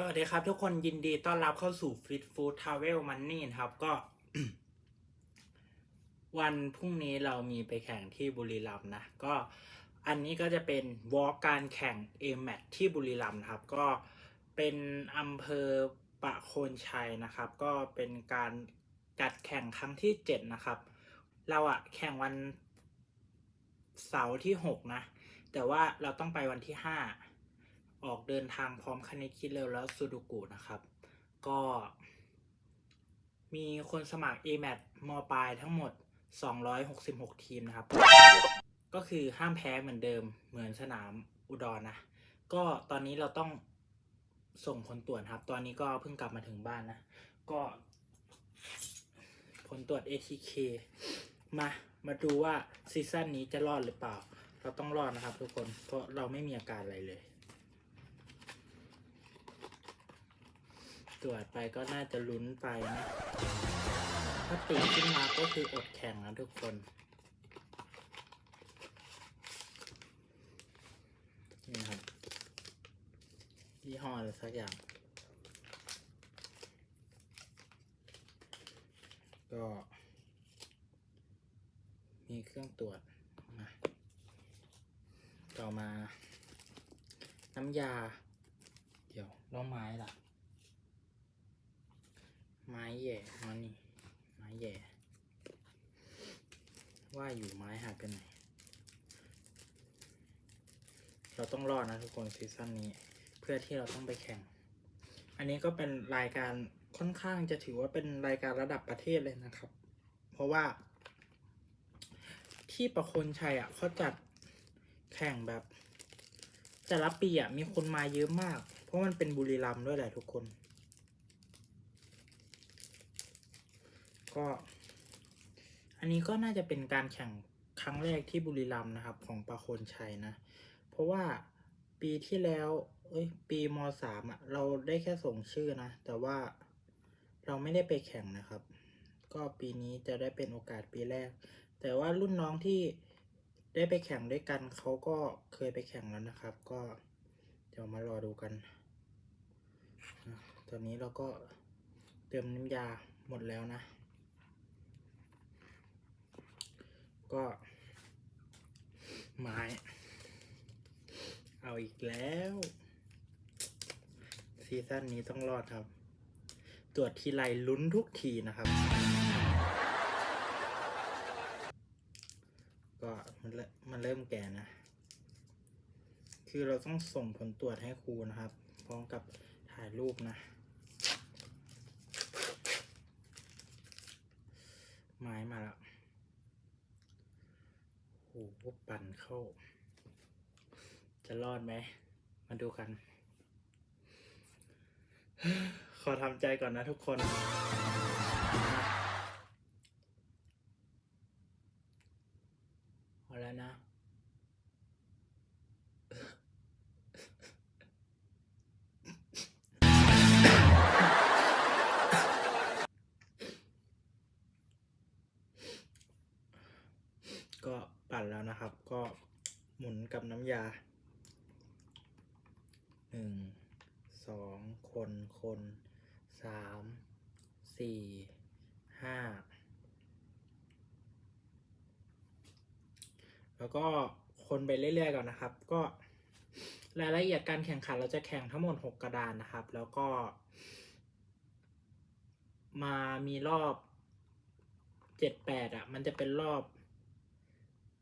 สวัสดีครับทุกคนยินดีต้อนรับเข้าสู่ Fit Food Travel Money นะครับก็ วันพรุ่งนี้เรามีไปแข่งที่บุรีรัมย์นะ ก็อันนี้ก็จะเป็นวอล์การแข่ง a m a t ที่บุรีรัมย์นะครับ ก็เป็นอำเภอปะโคนชัยนะครับ ก็เป็นการจัดแข่งครั้งที่ 7 นะครับ เราอะแข่งวันเสาร์ที่ 6 นะ แต่ว่าเราต้องไปวันที่ 5 ออกเดินทางพร้อมคณิตคิดเร็วแล้วซูดูกุนะครับ ก็มีคนสมัคร a m a t มปลายทั้งหมด 266 ทีมนะครับ ก็คือห้ามแพ้เหมือนเดิมเหมือนสนามอุดรนะ ก็ตอนนี้เราต้องส่งผลตรวจครับ ตอนนี้ก็เพิ่งกลับมาถึงบ้านนะ ก็ผลตรวจ ATK มา มาดูว่าซีซั่นนี้จะรอดหรือเปล่า เราต้องรอดนะครับทุกคน เพราะเราไม่มีอาการอะไรเลย ตรวจไปก็น่าจะลุ้นไปนะถ้าติดขึ้นมาก็คืออดแข่งนะทุกคน นี่ครับยี่ห้ออะไรสักอย่าง ก็ มีเครื่องตรวจมาต่อมา น้ำยา เดี๋ยวแล้วไม้ล่ะ ไม้แย่มานี่ไม้แย่ว่าอยู่ไม้หายไปไหนเราต้องรอดนะทุกคนซีซั่นนี้ เพื่อที่เราต้องไปแข่ง อันนี้ก็เป็นรายการค่อนข้างจะถือว่าเป็นรายการระดับประเทศเลยนะครับ เพราะว่า ที่ประโคนชัยอะเขาจัดแข่งแบบแต่ละปีอะมีคนมาเยอะมาก เพราะมันเป็นบุรีรัมย์ด้วยแหละทุกคน ก็ อันนี้ก็น่าจะเป็นการแข่งครั้งแรกที่บุรีรัมย์นะครับ ของประโคนชัยนะ เพราะว่าปีที่แล้ว เอ้ย ปีมสามอะ เราได้แค่ส่งชื่อนะ แต่ว่าเราไม่ได้ไปแข่งนะครับ ก็ปีนี้จะได้เป็นโอกาสปีแรก แต่ว่ารุ่นน้องที่ได้ไปแข่งด้วยกันเขาก็เคยไปแข่งแล้วนะครับ ก็เดี๋ยวมารอดูกัน ตอนนี้เราก็เติมน้ำยาหมดแล้วนะ ก็ ไม้ เอาอีกแล้ว ซีซั่นนี้ต้องรอดครับ ตรวจทีไรลุ้นทุกทีนะครับ ก็มันเริ่มมันเริ่มแก่นะ คือเราต้องส่งผลตรวจให้ครูนะครับ พร้อมกับถ่ายรูปนะไม้มาแล้ว อ้โหปั่นเข้า จะรอดไหม มาดูกัน ขอทำใจก่อนนะทุกคน เอาแล้วนะ ยาหนึ่งสองคนคนสามสี่ห้าแล้วก็คนไปเรื่อยๆก่อนนะครับ ก็รายละเอียดการแข่งขันเราจะแข่งทั้งหมด 6 กระดานนะครับ แล้วก็ มามีรอบ 7-8 อะ มันจะเป็นรอบ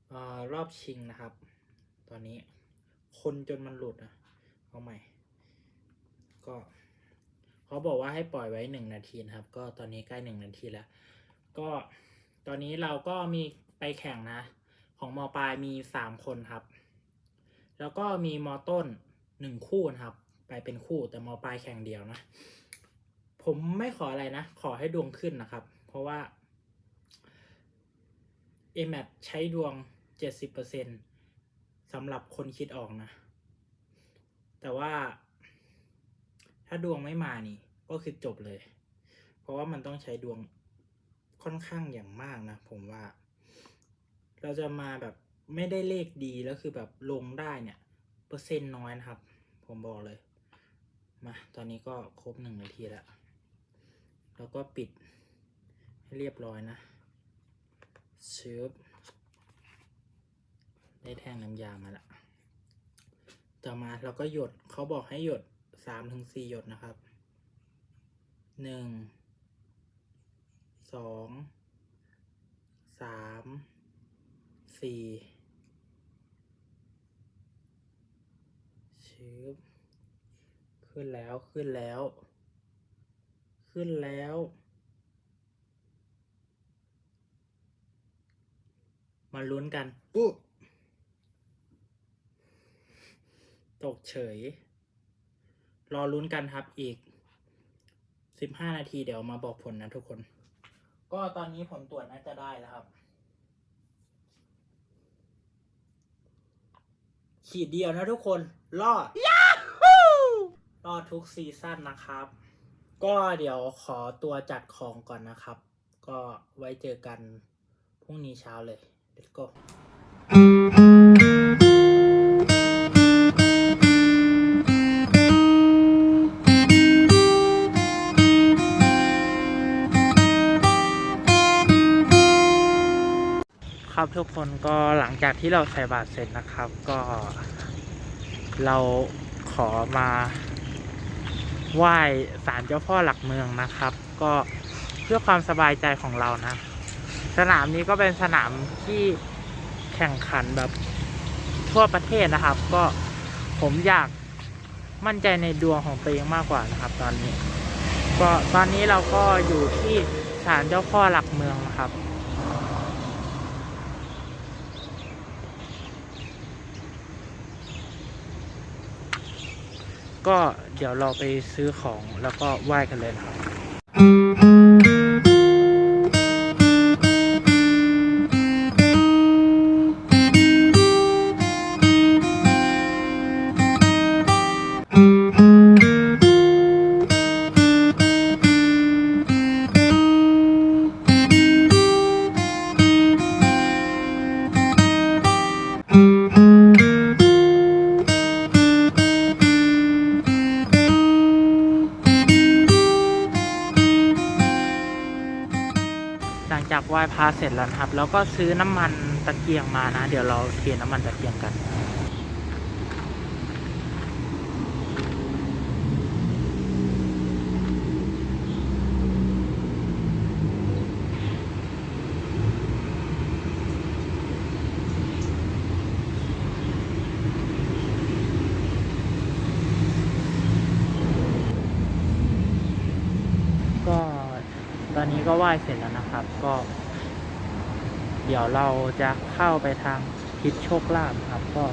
เอ่อรอบชิงนะครับ ตอนนี้ คนจนมันหลุดอะเอาใหม่ ก็เขาบอกว่าให้ปล่อยไว้หนึ่งนาทีนะครับ ก็ตอนนี้ใกล้หนึ่งนาทีแล้ว ก็ตอนนี้เราก็มีไปแข่งนะ ของมปลายมีสามคนครับ แล้วก็มีมต้นหนึ่งคู่นะครับ ไปเป็นคู่แต่มปลายแข่งเดียวนะ ผมไม่ขออะไรนะ ขอให้ดวงขึ้นนะครับ เพราะว่า a m a t ใช้ดวง70%สำหรับคนคิดออกนะ แต่ว่า ถ้าดวงไม่มานี่ก็คือจบเลย เพราะว่ามันต้องใช้ดวงค่อนข้างอย่างมากนะ ผมว่า เราจะมาแบบไม่ได้เลขดีแล้วคือแบบลงได้เนี่ย เปอร์เซ็นต์น้อยนะครับ ผมบอกเลย มา ตอนนี้ก็ครบหนึ่งนาทีแล้ว แล้วก็ปิดให้เรียบร้อยนะชืบ ได้แท่งน้ำยามาละต่อมาเราก็หยดเขาบอกให้หยดสามถึงสี่หยดนะครับหนึ่งสองสามสี่ชืบขึ้นแล้วขึ้นแล้ว ขึ้นแล้ว มาลุ้นกันปุ๊ ตกเฉย รอลุ้นกันครับอีกสิบห้านาทีเดี๋ยวมาบอกผลนะทุกคน ก็ตอนนี้ผลตรวจน่าจะได้แล้วครับ ขีดเดียวนะทุกคน รอด รอดทุกซีซั่นนะครับ ก็เดี๋ยวขอตัวจัดของก่อนนะครับ ก็ไว้เจอกันพรุ่งนี้เช้าเลย let's go ครับทุกคนก็หลังจากที่เราใส่บาตรเสร็จนะครับ ก็ เราขอมาไหว้ศาลเจ้าพ่อหลักเมืองนะครับ ก็เพื่อความสบายใจของเรานะ สนามนี้ก็เป็นสนามที่แข่งขันแบบทั่วประเทศนะครับ ก็ผมอยากมั่นใจในดวงของตัวเองมากกว่านะครับ ตอนนี้ ก็ตอนนี้เราก็อยู่ที่ศาลเจ้าพ่อหลักเมืองนะครับ ก็เดี๋ยวเราไปซื้อของแล้วก็ไหว้กันเลยนะครับ จากไหว้พระเสร็จแล้วนะครับ แล้วก็ซื้อน้ำมันตะเกียงมานะ เดี๋ยวเราเทน้ำมันตะเกียงกัน ก็ตอนนี้ ก็ไหว้เสร็จแล้วนะครับ ก็ เดี๋ยวเราจะเข้าไปทางทิศโชคลาภครับ ก็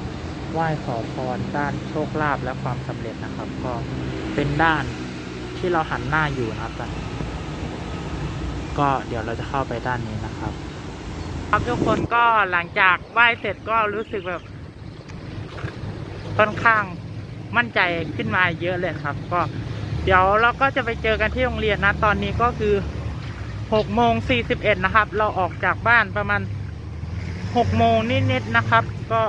ไหว้ขอพรด้านโชคลาภและความสำเร็จนะครับ ก็เป็นด้านที่เราหันหน้าอยู่นะครับก็เดี๋ยวเราจะเข้าไปด้านนี้นะครับ ครับทุกคนก็หลังจากไหว้เสร็จก็รู้สึกแบบค่อนข้างมั่นใจขึ้นมาเยอะเลยครับ ก็เดี๋ยวเราก็จะไปเจอกันที่โรงเรียนนะ ตอนนี้ก็คือ หกโมงสี่สิบเอ็ดนะครับ เราออกจากบ้านประมาณหกโมงนิดๆนะครับ ก็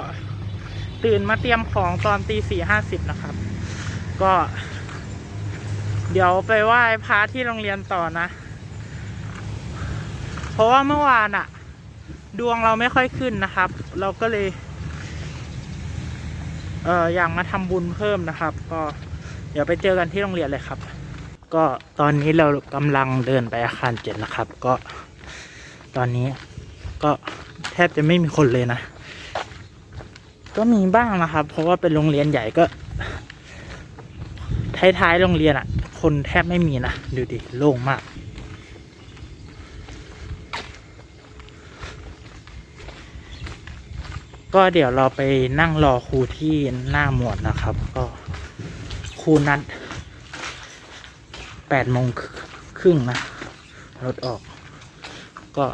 ตื่นมาเตรียมของตอนตีสี่ห้าสิบนะครับ ก็ เดี๋ยวไปไหว้พระที่โรงเรียนต่อนะ เพราะว่าเมื่อวานอะดวงเราไม่ค่อยขึ้นนะครับ เราก็เลย เอออยากมาทำบุญเพิ่มนะครับ ก็เดี๋ยวไปเจอกันที่โรงเรียนเลยครับ ก็ตอนนี้เรากำลังเดินไปอาคารเจ็ดนะครับ ก็ตอนนี้ก็แทบจะไม่มีคนเลยนะ ก็มีบ้างนะครับ เพราะว่าเป็นโรงเรียนใหญ่ก็ท้ายๆโรงเรียนอะ่ะ คนแทบไม่มีนะ ดูดิโล่งมาก ก็เดี๋ยวเราไปนั่งรอครูที่หน้าหมวดนะครับ ก็ครูนัด แปดโมงครึ่งนะรถออก ก็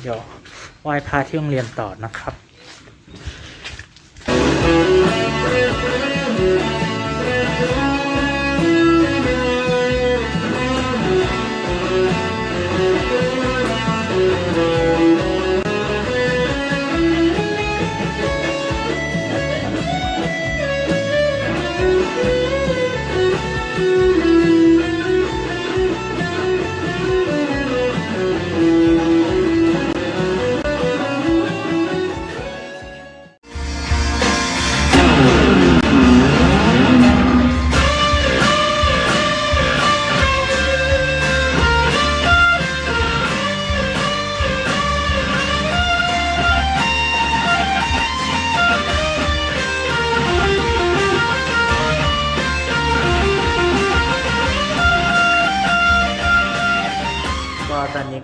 เดี๋ยวไหว้พระที่โรงเรียนต่อนะครับ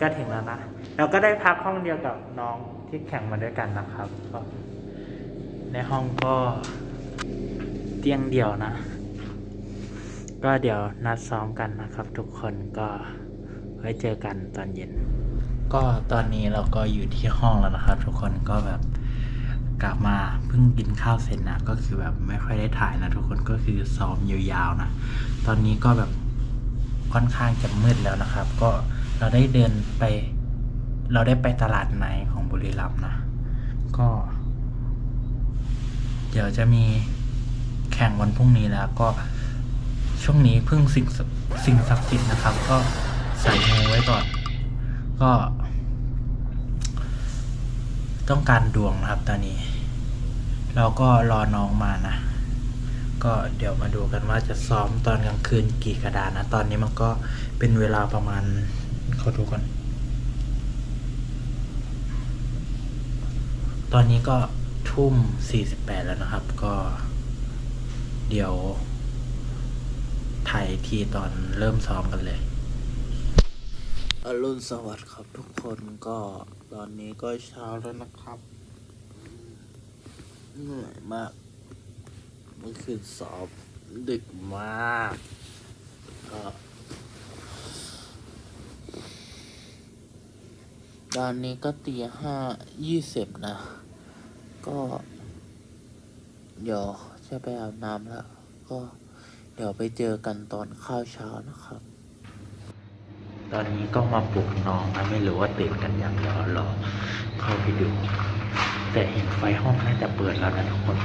ก็ถึงแล้วนะเราก็ได้พักห้องเดียวกับน้องที่แข่งมาด้วยกันนะครับก็ในห้องก็เตียงเดี่ยวนะ ก็เดี๋ยวนัดซ้อมกันนะครับ ทุกคนก็ไว้เจอกันตอนเย็น ก็ตอนนี้เราก็อยู่ที่ห้องแล้วนะครับ ทุกคนก็แบบกลับมาเพิ่งกินข้าวเสร็จนะก็คือแบบไม่ค่อยได้ถ่ายนะทุกคนก็คือซ้อมยาวๆนะ ตอนนี้ก็แบบค่อนข้างจะมืดแล้วนะครับ ก็ เราได้เดินไป เราได้ไปตลาดไนของบุรีรัมย์นะ ก็ เดี๋ยวจะมีแข่งวันพรุ่งนี้แล้วก็ช่วงนี้เพิ่งสิ่งสิ่งศักดิ์สิทธิ์นะครับ ก็ใส่มูไว้ก่อน ก็ ต้องการดวงนะครับตอนนี้ เราก็รอน้องมานะ ก็เดี๋ยวมาดูกันว่าจะซ้อมตอนกลางคืนกี่กระดานนะ ตอนนี้มันก็เป็นเวลาประมาณ เขาดูก่อน ตอนนี้ก็ทุ่ม48แปดแล้วนะครับ ก็ เดี๋ยวถ่ายทีตอนเริ่มซ้อมกันเลย อรุณสวัสดิ์ครับทุกคนก็ตอนนี้ก็เช้าแล้วนะครับเหนื่อยมากเมื่อคืนสอบดึกมากก็ ตอนนี้ก็ตีห้ายี่สิบนะ ก็เดี๋ยวจะไปอาบน้ำแล้ว ก็เดี๋ยวไปเจอกันตอนข้าวเช้านะครับ ตอนนี้ก็มาปลุกน้องนะไม่รู้ว่าตื่นกันยังเดี๋ยวรอเข้าไปดู แต่เห็นไฟห้องน่าจะเปิดแล้วนะทุกคน